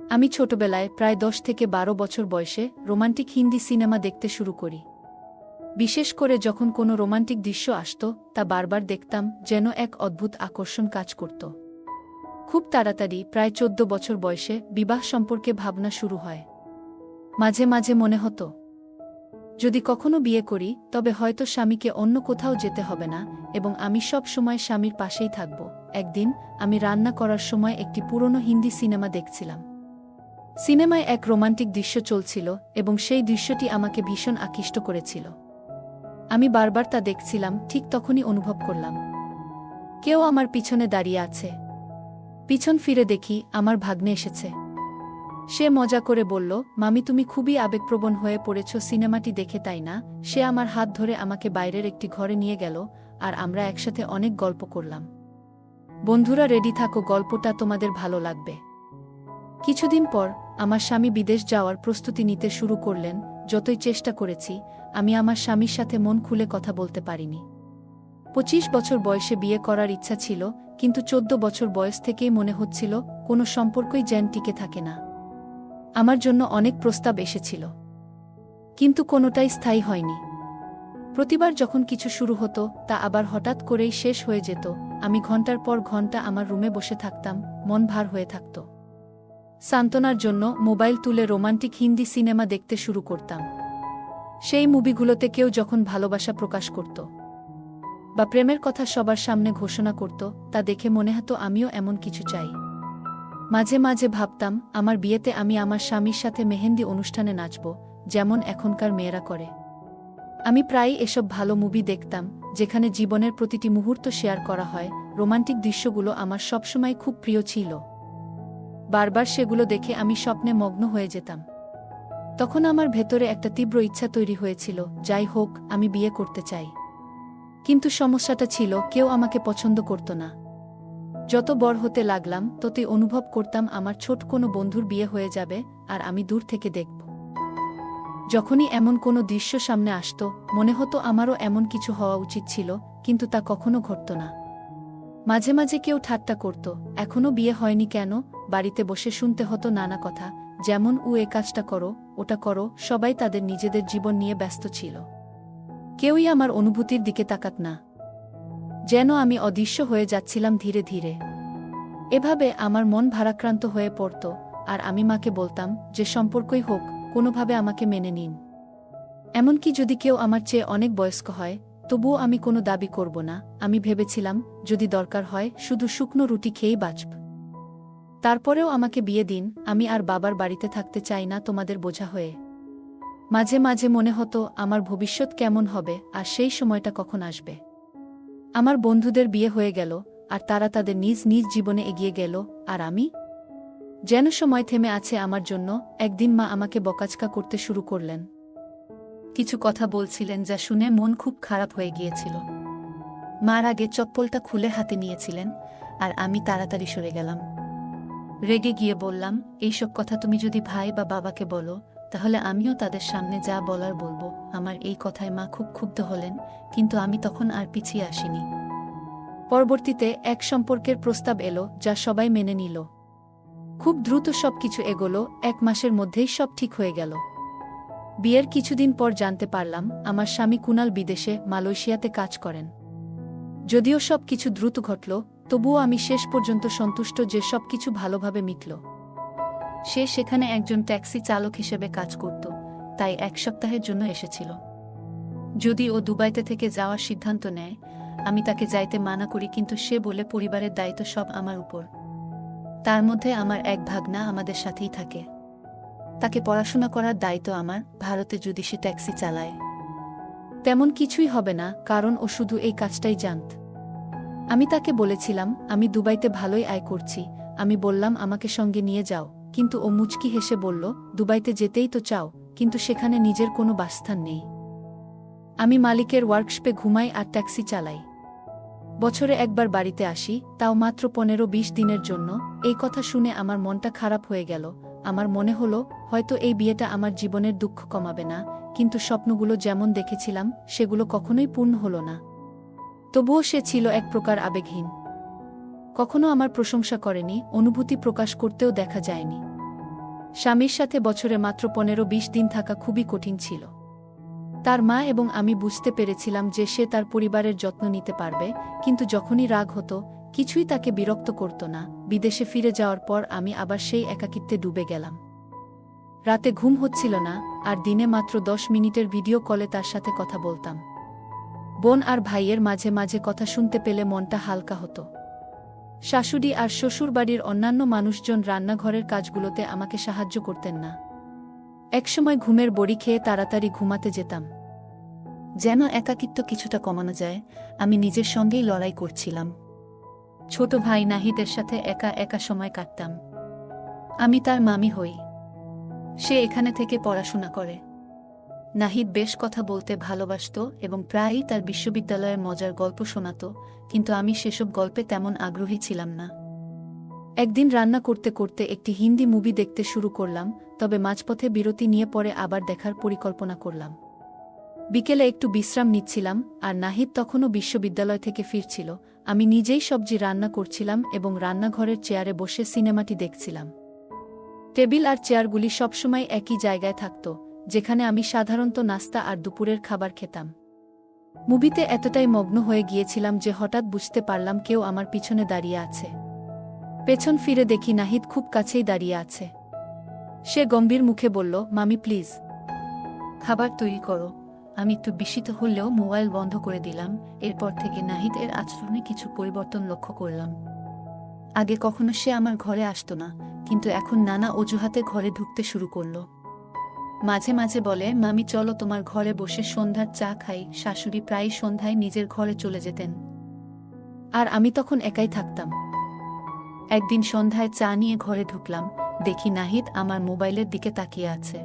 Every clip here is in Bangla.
আমি ছোটবেলায় প্রায় দশ থেকে বারো বছর বয়সে রোমান্টিক হিন্দি সিনেমা দেখতে শুরু করি। বিশেষ করে যখন কোনো রোমান্টিক দৃশ্য আসত, তা বারবার দেখতাম যেন এক অদ্ভুত আকর্ষণ কাজ করত। খুব তাড়াতাড়ি প্রায় চোদ্দ বছর বয়সে বিবাহ সম্পর্কে ভাবনা শুরু হয়। মাঝে মাঝে মনে হতো, যদি কখনো বিয়ে করি, তবে হয়তো স্বামীকে অন্য কোথাও যেতে হবে না এবং আমি সব সময় স্বামীর পাশেই থাকব। একদিন আমি রান্না করার সময় একটি পুরনো হিন্দি সিনেমা দেখছিলাম। সিনেমায় এক রোমান্টিক দৃশ্য চলছিল এবং সেই দৃশ্যটি আমাকে ভীষণ আকৃষ্ট করেছিল। আমি বারবার তা দেখছিলাম, ঠিক তখনই অনুভব করলাম। কেউ আমার পিছনে দাঁড়িয়ে আছে। পিছন ফিরে দেখি, আমার ভাগ্নে এসেছে। সে মজা করে বলল, মামি, তুমি খুবই আবেগপ্রবণ হয়ে পড়েছ, সিনেমাটি দেখে তাই না? সে আমার হাত ধরে আমাকে বাইরের একটি ঘরে নিয়ে গেল, আর আমরা একসাথে অনেক গল্প করলাম। বন্ধুরা, রেডি থাকো, গল্পটা তোমাদের ভালো লাগবে। কিছুদিন পর আমার স্বামী বিদেশ যাওয়ার প্রস্তুতি নিতে শুরু করলেন, যতই চেষ্টা করেছি, আমি আমার স্বামীর সাথে মন খুলে কথা বলতে পারিনি। পঁচিশ বছর বয়সে বিয়ে করার ইচ্ছা ছিল, কিন্তু চোদ্দ বছর বয়স থেকেই মনে হচ্ছিল, কোনো সম্পর্কই যেন টিকে থাকে না। আমার জন্য অনেক প্রস্তাব এসেছিল। কিন্তু কোনোটাই স্থায়ী হয়নি। প্রতিবার যখন কিছু শুরু হতো, তা আবার হঠাৎ করেই শেষ হয়ে যেত, আমি ঘণ্টার পর ঘণ্টা আমার রুমে বসে থাকতাম, মন ভার হয়ে থাকত। সান্ত্বনার জন্য মোবাইল তুলে রোমান্টিক হিন্দি সিনেমা দেখতে শুরু করতাম। সেই মুভিগুলোতে কেউ যখন ভালোবাসা প্রকাশ করত বা প্রেমের কথা সবার সামনে ঘোষণা করত, তা দেখে মনে হতো আমিও এমন কিছু চাই। মাঝে মাঝে ভাবতাম, আমার বিয়েতে আমি আমার স্বামীর সাথে মেহেন্দি অনুষ্ঠানে নাচব, যেমন এখনকার মেয়েরা করে। আমি প্রায়ই এসব ভালো মুভি দেখতাম, যেখানে জীবনের প্রতিটি মুহূর্ত শেয়ার করা হয়, রোমান্টিক দৃশ্যগুলো আমার সবসময় খুব প্রিয় ছিল। বারবার সেগুলো দেখে আমি স্বপ্নে মগ্ন হয়ে যেতাম। তখন আমার ভেতরে একটা তীব্র ইচ্ছা তৈরি হয়েছিল, যাই হোক, আমি বিয়ে করতে চাই। কিন্তু সমস্যাটা ছিল, কেউ আমাকে পছন্দ করত না। যত বড় হতে লাগলাম, ততই অনুভব করতাম আমার ছোট কোনো বন্ধুর বিয়ে হয়ে যাবে, আর আমি দূর থেকে দেখব। যখনই এমন কোনো দৃশ্য সামনে আসত, মনে হতো আমারও এমন কিছু হওয়া উচিত ছিল, কিন্তু তা কখনো ঘটত না। মাঝে মাঝে কেউ ঠাট্টা করত এখনও বিয়ে হয়নি কেন বাড়িতে বসে শুনতে হতো নানা কথা, যেমন, উ, এ কাজটা করো, ওটা করো। সবাই তাদের নিজেদের জীবন নিয়ে ব্যস্ত ছিল। কেউই আমার অনুভূতির দিকে তাকাত না। যেন আমি অদৃশ্য হয়ে যাচ্ছিলাম ধীরে ধীরে। এভাবে আমার মন ভারাক্রান্ত হয়ে পড়ত, আর আমি মাকে বলতাম, যে সম্পর্কই হোক, কোনোভাবে আমাকে মেনে নিন। এমনকি যদি কেউ আমার চেয়ে অনেক বয়স্ক হয়, তবুও আমি কোনো দাবি করব না। আমি ভেবেছিলাম, যদি দরকার হয়, শুধু শুকনো রুটি খেয়েই বাঁচব। তারপরেও আমাকে বিয়ে দিন, আমি আর বাবার বাড়িতে থাকতে চাই না তোমাদের বোঝা হয়ে। মাঝে মাঝে মনে হতো, আমার ভবিষ্যৎ কেমন হবে, আর সেই সময়টা কখন আসবে। আমার বন্ধুদের বিয়ে হয়ে গেল, আর তারা তাদের নিজ নিজ জীবনে এগিয়ে গেল, আর আমি? যেন সময় থেমে আছে আমার জন্য, একদিন মা আমাকে বকাচকা করতে শুরু করলেন। কিছু কথা বলছিলেন যা শুনে মন খুব খারাপ হয়ে গিয়েছিল। মার আগে চপ্পলটা খুলে হাতে নিয়েছিলেন, আর আমি তাড়াতাড়ি সরে গেলাম। রেগে গিয়ে বললাম, এইসব কথা তুমি যদি ভাই বা বাবাকে বলো, তাহলে আমিও তাদের সামনে যা বলার বলব। আমার এই কথায় মা খুব ক্ষুব্ধ হলেন, কিন্তু আমি তখন আর পিছিয়ে আসিনি। পরবর্তীতে এক সম্পর্কের প্রস্তাব এলো, যা সবাই মেনে নিল। খুব দ্রুত সবকিছু এগোলো, এক মাসের মধ্যেই সব ঠিক হয়ে গেল। বিয়ের কিছুদিন পর জানতে পারলাম, আমার স্বামী কুনাল বিদেশে মালয়েশিয়াতে কাজ করেন। যদিও সব কিছু দ্রুত ঘটল তবুও আমি শেষ পর্যন্ত সন্তুষ্ট যে সব কিছু ভালোভাবে মিটল। সে সেখানে একজন ট্যাক্সি চালক হিসেবে কাজ করত, তাই এক সপ্তাহের জন্য এসেছিল। যদি ও দুবাইতে থেকে যাওয়ার সিদ্ধান্ত নেয়, আমি তাকে যাইতে মানা করি কিন্তু সে বলে পরিবারের দায়িত্ব সব আমার উপর। তার মধ্যে আমার এক ভাগনা আমাদের সাথেই থাকে। তাকে পড়াশোনা করার দায়িত্ব আমার, ভারতে যদি সে ট্যাক্সি চালায়। তেমন কিছুই হবে না, কারণ ও শুধু এই কাজটাই জানত। আমি তাকে বলেছিলাম, আমি দুবাইতে ভালোই আয় করছি। আমি বললাম, আমাকে সঙ্গে নিয়ে যাও। কিন্তু ও মুচকি হেসে বলল, দুবাইতে যেতেই তো চাও, কিন্তু সেখানে নিজের কোনো বাসস্থান নেই। আমি মালিকের ওয়ার্কশপে ঘুমাই আর ট্যাক্সি চালাই। বছরে একবার বাড়িতে আসি, তাও মাত্র পনেরো বিশ দিনের জন্য। এই কথা শুনে আমার মনটা খারাপ হয়ে গেল। আমার মনে হলো, হয়তো এই বিয়েটা আমার জীবনের দুঃখ কমাবে না, কিন্তু স্বপ্নগুলো যেমন দেখেছিলাম, সেগুলো কখনোই পূর্ণ হল না। তবুও সে ছিল এক প্রকার আবেগহীন। কখনো আমার প্রশংসা করেনি, অনুভূতি প্রকাশ করতেও দেখা যায়নি। স্বামীর সাথে বছরে মাত্র পনেরো বিশ দিন থাকা খুবই কঠিন ছিল। তার মা এবং আমি বুঝতে পেরেছিলাম যে সে তার পরিবারের যত্ন নিতে পারবে, কিন্তু যখনই রাগ হতো, কিছুই তাকে বিরক্ত করত না। বিদেশে ফিরে যাওয়ার পর আমি আবার সেই একাকিত্বে ডুবে গেলাম। রাতে ঘুম হচ্ছিল না, আর দিনে মাত্র দশ মিনিটের ভিডিও কলে তার সাথে কথা বলতাম। বোন আর ভাইয়ের মাঝে মাঝে কথা শুনতে পেলে মনটা হালকা হতো। শাশুড়ি আর শ্বশুরবাড়ির অন্যান্য মানুষজন রান্নাঘরের কাজগুলোতে আমাকে সাহায্য করতেন না। একসময় ঘুমের বড়ি খেয়ে তাড়াতাড়ি ঘুমাতে যেতাম। যেন একাকিত্ব কিছুটা কমানো যায়, আমি নিজের সঙ্গেই লড়াই করছিলাম। ছোট ভাই নাহিদের সাথে একা একা সময় কাটতাম। আমি তার মামি হই। সে এখানে থেকে পড়াশোনা করে। নাহিদ বেশ কথা বলতে ভালোবাসত এবং প্রায়ই তার বিশ্ববিদ্যালয়ের মজার গল্প শোনাত, কিন্তু আমি সেসব গল্পে তেমন আগ্রহী ছিলাম না। একদিন রান্না করতে করতে একটি হিন্দি মুভি দেখতে শুরু করলাম, তবে মাঝপথে বিরতি নিয়ে পরে আবার দেখার পরিকল্পনা করলাম। বিকেলে একটু বিশ্রাম নিচ্ছিলাম, আর নাহিদ তখনও বিশ্ববিদ্যালয় থেকে ফিরছিল, আমি নিজেই সবজি রান্না করছিলাম এবং রান্নাঘরের চেয়ারে বসে সিনেমাটি দেখছিলাম। টেবিল আর চেয়ারগুলি সবসময় একই জায়গায় থাকত যেখানে আমি সাধারণত নাস্তা আর দুপুরের খাবার খেতাম। মুভিতে এতটাই মগ্ন হয়ে গিয়েছিলাম যে হঠাৎ বুঝতে পারলাম কেউ আমার পিছনে দাঁড়িয়ে আছে। পেছন ফিরে দেখি নাহিদ খুব কাছেই দাঁড়িয়ে আছে। সে গম্ভীর মুখে বলল, মামি, প্লিজ। খাবার তৈরি করো। আমি একটু বিস্মিত হলেও মোবাইল বন্ধ করে দিলাম। এরপর থেকে নাহিদ এর আচরণে কিছু পরিবর্তন লক্ষ্য করলাম। আগে কখনো সে আমার ঘরে আসতো না, কিন্তু এখন নানা অজুহাতে ঘরে ঢুকতে শুরু করল। মাঝে মাঝে বলে, মামি, চলো তোমার ঘরে বসে সন্ধ্যার চা খাই। শাশুড়ি প্রায় সন্ধ্যায় নিজের ঘরে চলে যেতেন। আর আমি তখন একাই থাকতাম। একদিন সন্ধ্যায় চা নিয়ে ঘরে ঢুকলাম। দেখি নাহিদ আমার মোবাইলের দিকে তাকিয়ে আছে।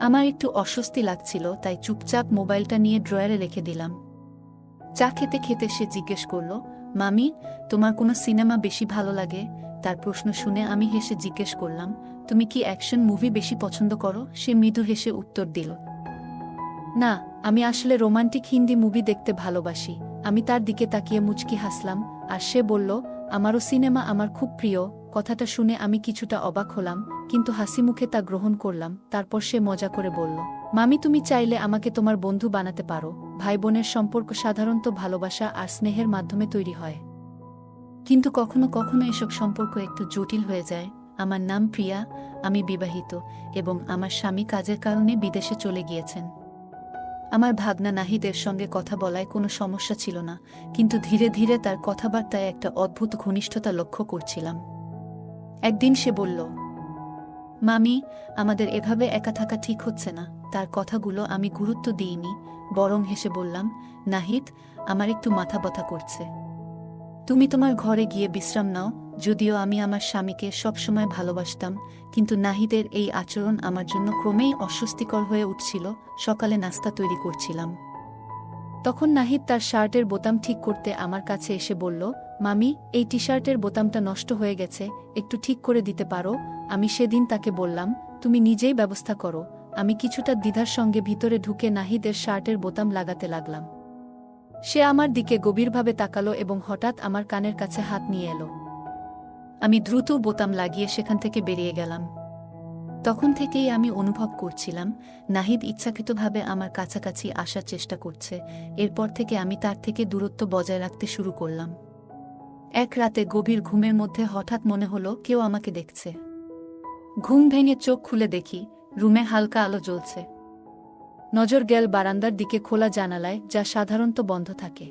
আমার একটু অস্বস্তি লাগছিল, তাই চুপচাপ মোবাইলটা নিয়ে ড্রয়ারে রেখে দিলাম। চা খেতে খেতে সে জিজ্ঞেস করল, মামি, তোমার কোনো সিনেমা বেশি ভালো লাগে? তার প্রশ্ন শুনে আমি হেসে জিজ্ঞেস করলাম তুমি কি অ্যাকশন মুভি বেশি পছন্দ করো? সে মৃদু হেসে উত্তর দিল। না, আমি আসলে রোমান্টিক হিন্দি মুভি দেখতে ভালোবাসি। আমি তার দিকে তাকিয়ে মুচকি হাসলাম, আর সে বলল, আমারও সিনেমা আমার খুব প্রিয়। কথাটা শুনে আমি কিছুটা অবাক হলাম, কিন্তু হাসি মুখে তা গ্রহণ করলাম। তারপর সে মজা করে বলল, মামি, তুমি চাইলে আমাকে তোমার বন্ধু বানাতে পারো। ভাই বোনের সম্পর্ক সাধারণত ভালোবাসা আর স্নেহের মাধ্যমে তৈরি হয়। কিন্তু কখনো কখনো এসব সম্পর্ক একটু জটিল হয়ে যায়। আমার নাম প্রিয়া, আমি বিবাহিত এবং আমার স্বামী কাজের কারণে বিদেশে চলে গিয়েছেন। আমার ভাগনা নাহিদের সঙ্গে কথা বলায় কোনো সমস্যা ছিল না, কিন্তু ধীরে ধীরে তার কথাবার্তায় একটা অদ্ভুত ঘনিষ্ঠতা লক্ষ্য করছিলাম। একদিন সে বলল, মামি, আমাদের এভাবে একা থাকা ঠিক হচ্ছে না। তার কথাগুলো আমি গুরুত্ব দিইনি, বরং হেসে বললাম, নাহিদ, আমার একটু মাথা ব্যথা করছে। তুমি তোমার ঘরে গিয়ে বিশ্রাম নাও যদিও আমি আমার স্বামীকে সবসময় ভালোবাসতাম, কিন্তু নাহিদের এই আচরণ আমার জন্য ক্রমেই অস্বস্তিকর হয়ে উঠছিল, সকালে নাস্তা তৈরি করছিলাম। তখন নাহিদ তার শার্টের বোতাম ঠিক করতে আমার কাছে এসে বলল, মামি, এই টি শার্টের বোতামটা নষ্ট হয়ে গেছে, একটু ঠিক করে দিতে পারো? আমি সেদিন তাকে বললাম, তুমি নিজেই ব্যবস্থা করো। আমি কিছুটা দ্বিধার সঙ্গে ভিতরে ঢুকে নাহিদের শার্টের বোতাম লাগাতে লাগলাম। সে আমার দিকে গভীরভাবে তাকালো এবং হঠাৎ আমার কানের কাছে হাত নিয়ে এলো। আমি দ্রুত বোতাম লাগিয়ে সেখান থেকে বেরিয়ে গেলাম। তখন থেকেই আমি অনুভব করছিলাম, নাহিদ ইচ্ছাকৃতভাবে আমার কাছাকাছি আসার চেষ্টা করছে। এরপর থেকে আমি তার থেকে দূরত্ব বজায় রাখতে শুরু করলাম। এক রাতে গভীর ঘুমের মধ্যে হঠাৎ মনে হলো কেউ আমাকে দেখছে। ঘুম ভেঙে চোখ খুলে দেখি, রুমে হালকা আলো জ্বলছে। নজর গেল বারান্দার দিকে খোলা জানালায়, যা সাধারণত বন্ধ থাকে।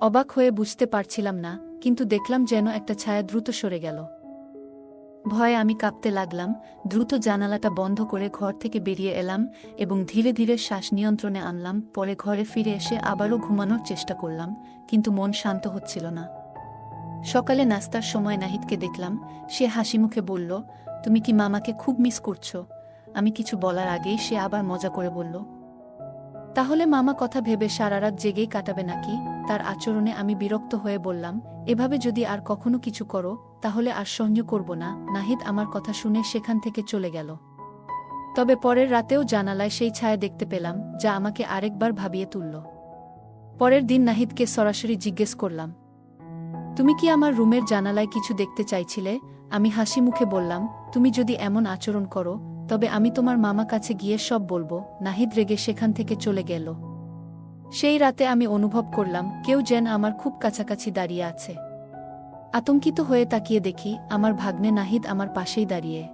অবাক হয়ে বুঝতে পারছিলাম না কিন্তু দেখলাম যেন একটা ছায়া দ্রুত সরে গেল। ভয়ে আমি কাঁপতে লাগলাম, দ্রুত জানালাটা বন্ধ করে ঘর থেকে বেরিয়ে এলাম এবং ধীরে ধীরে শ্বাস নিয়ন্ত্রণে আনলাম, পরে ঘরে ফিরে এসে আবারও ঘুমানোর চেষ্টা করলাম, কিন্তু মন শান্ত হচ্ছিল না। সকালে নাস্তার সময় নাহিদকে দেখলাম, সে হাসি মুখে বলল, তুমি কি মামাকে খুব মিস করছ? আমি কিছু বলার আগেই সে আবার মজা করে বলল, তাহলে মামা কথা ভেবে সারারাত জেগেই কাটাবে নাকি? তার আচরণে আমি বিরক্ত হয়ে বললাম, এভাবে যদি আর কখনো কিছু করো, তাহলে আর সহ্য করব না। নাহিদ আমার কথা শুনে সেখান থেকে চলে গেল। তবে পরের রাতেও জানালায় সেই ছায়া দেখতে পেলাম, যা আমাকে আরেকবার ভাবিয়ে তুলল। পরের দিন নাহিদকে সরাসরি জিজ্ঞেস করলাম, তুমি কি আমার রুমের জানালায় কিছু দেখতে চাইছিলে? আমি হাসি মুখে বললাম, তুমি যদি এমন আচরণ করো, তবে আমি তোমার মামা কাছে গিয়ে সব বলব। নাহিদ রেগে সেখান থেকে চলে গেল। সেই রাতে আমি অনুভব করলাম, কেউ যেন আমার খুব কাছাকাছি দাঁড়িয়ে আছে। আতঙ্কিত হয়ে তাকিয়ে দেখি, আমার ভাগ্নে নাহিদ আমার পাশেই দাঁড়িয়ে।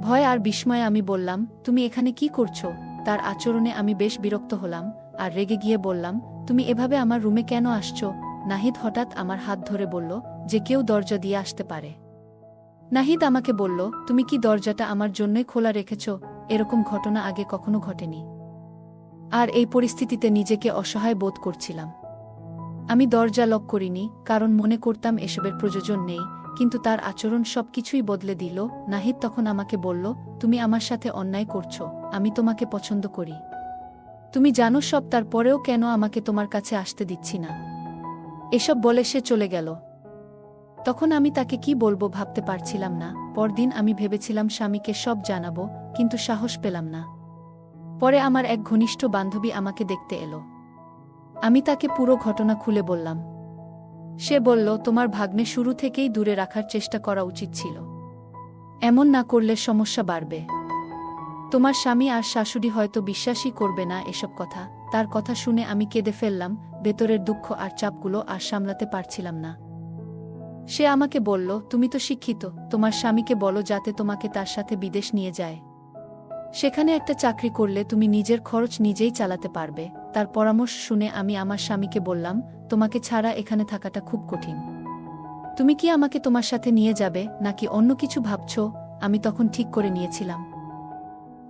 ভয় আর বিস্ময়ে আমি বললাম, তুমি এখানে কি করছ? তার আচরণে আমি বেশ বিরক্ত হলাম, আর রেগে গিয়ে বললাম, তুমি এভাবে আমার রুমে কেন আসছো? নাহিদ হঠাৎ আমার হাত ধরে বলল, যে কেউ দরজা দিয়ে আসতে পারে। নাহিদ আমাকে বলল, তুমি কি দরজাটা আমার জন্যই খোলা রেখেছ? এরকম ঘটনা আগে কখনো ঘটেনি। আর এই পরিস্থিতিতে নিজেকে অসহায় বোধ করছিলাম। আমি দরজা লক করিনি, কারণ মনে করতাম এসবের প্রয়োজন নেই, কিন্তু তার আচরণ সবকিছুই বদলে দিল। নাহিদ তখন আমাকে বলল, তুমি আমার সাথে অন্যায় করছ, আমি তোমাকে পছন্দ করি। তুমি জানো সব, তারপরেও কেন আমাকে তোমার কাছে আসতে দিচ্ছি না? এসব বলে সে চলে গেল। তখন আমি তাকে কি বলব ভাবতে পারছিলাম না। পরদিন আমি ভেবেছিলাম স্বামীকে সব জানাব, কিন্তু সাহস পেলাম না। পরে আমার এক ঘনিষ্ঠ বান্ধবী আমাকে দেখতে এলো। আমি তাকে পুরো ঘটনা খুলে বললাম। সে বলল, তোমার ভাগ্নে শুরু থেকেই দূরে রাখার চেষ্টা করা উচিত ছিল। এমন না করলে সমস্যা বাড়বে। তোমার স্বামী আর শাশুড়ি হয়তো বিশ্বাসই করবে না এসব কথা। তার কথা শুনে আমি কেঁদে ফেললাম, ভেতরের দুঃখ আর চাপগুলো আর সামলাতে পারছিলাম না। সে আমাকে বলল, তুমি তো শিক্ষিত, তোমার স্বামীকে বলো যাতে তোমাকে তার সাথে বিদেশ নিয়ে যায়। সেখানে একটা চাকরি করলে তুমি নিজের খরচ নিজেই চালাতে পারবে। তার পরামর্শ শুনে আমি আমার স্বামীকে বললাম, তোমাকে ছাড়া এখানে থাকাটা খুব কঠিন। তুমি কি আমাকে তোমার সাথে নিয়ে যাবে, নাকি অন্য কিছু ভাবছ? আমি তখন ঠিক করে নিয়েছিলাম।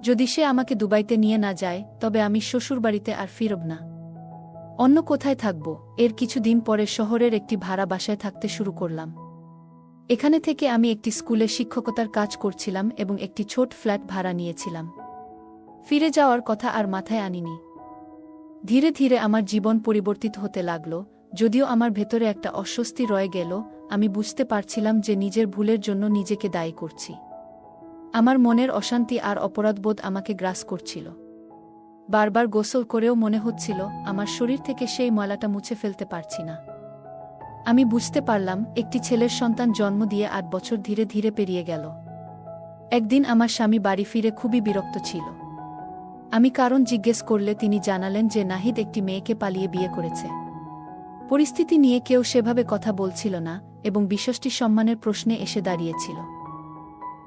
যদি সে আমাকে দুবাইতে নিয়ে না যায়, তবে আমি শ্বশুরবাড়িতে আর ফিরব না। অন্য কোথায় থাকব? এর কিছুদিন পরে শহরের একটি ভাড়া বাসায় থাকতে শুরু করলাম। এখানে থেকে আমি একটি স্কুলে শিক্ষকতার কাজ করছিলাম এবং একটি ছোট ফ্ল্যাট ভাড়া নিয়েছিলাম। ফিরে যাওয়ার কথা আর মাথায় আনিনি। ধীরে ধীরে আমার জীবন পরিবর্তিত হতে লাগল, যদিও আমার ভেতরে একটা অস্বস্তি রয়ে গেল, আমি বুঝতে পারছিলাম যে নিজের ভুলের জন্য নিজেকে দায়ী করছি। আমার মনের অশান্তি আর অপরাধবোধ আমাকে গ্রাস করছিল। বারবার গোসল করেও মনে হচ্ছিল, আমার শরীর থেকে সেই ময়লাটা মুছে ফেলতে পারছি না। আমি বুঝতে পারলাম, একটি ছেলের সন্তান জন্ম দিয়ে আট বছর ধীরে ধীরে পেরিয়ে গেল। একদিন আমার স্বামী বাড়ি ফিরে খুবই বিরক্ত ছিল। আমি কারণ জিজ্ঞেস করলে তিনি জানালেন যে নাহিদ একটি মেয়েকে পালিয়ে বিয়ে করেছে। পরিস্থিতি নিয়ে কেউ সেভাবে কথা বলছিল না এবং বিশ্বষ্টি সম্মানের প্রশ্নে এসে দাঁড়িয়েছিল।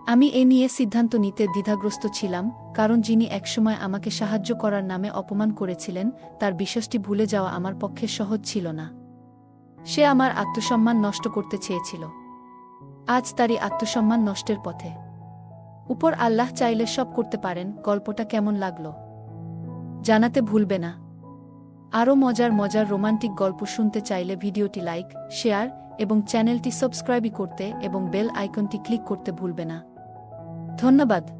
আমি এ নিয়ে সিদ্ধান্ত নিতে দ্বিধাগ্রস্ত ছিলাম, কারণ যিনি একসময় আমাকে সাহায্য করার নামে অপমান করেছিলেন, তার বিশ্বাসটি ভুলে যাওয়া আমার পক্ষে সহজ ছিল না। সে আমার আত্মসম্মান নষ্ট করতে চেয়েছিল। আজ তারই আত্মসম্মান নষ্টের পথে। উপর আল্লাহ চাইলে সব করতে পারেন, গল্পটা কেমন লাগল? জানাতে ভুলবে না। আরও মজার মজার রোমান্টিক গল্প শুনতে চাইলে ভিডিওটি লাইক, শেয়ার এবং চ্যানেলটি সাবস্ক্রাইবই করতে এবং বেল আইকনটি ক্লিক করতে ভুলবে না। ধন্যবাদ।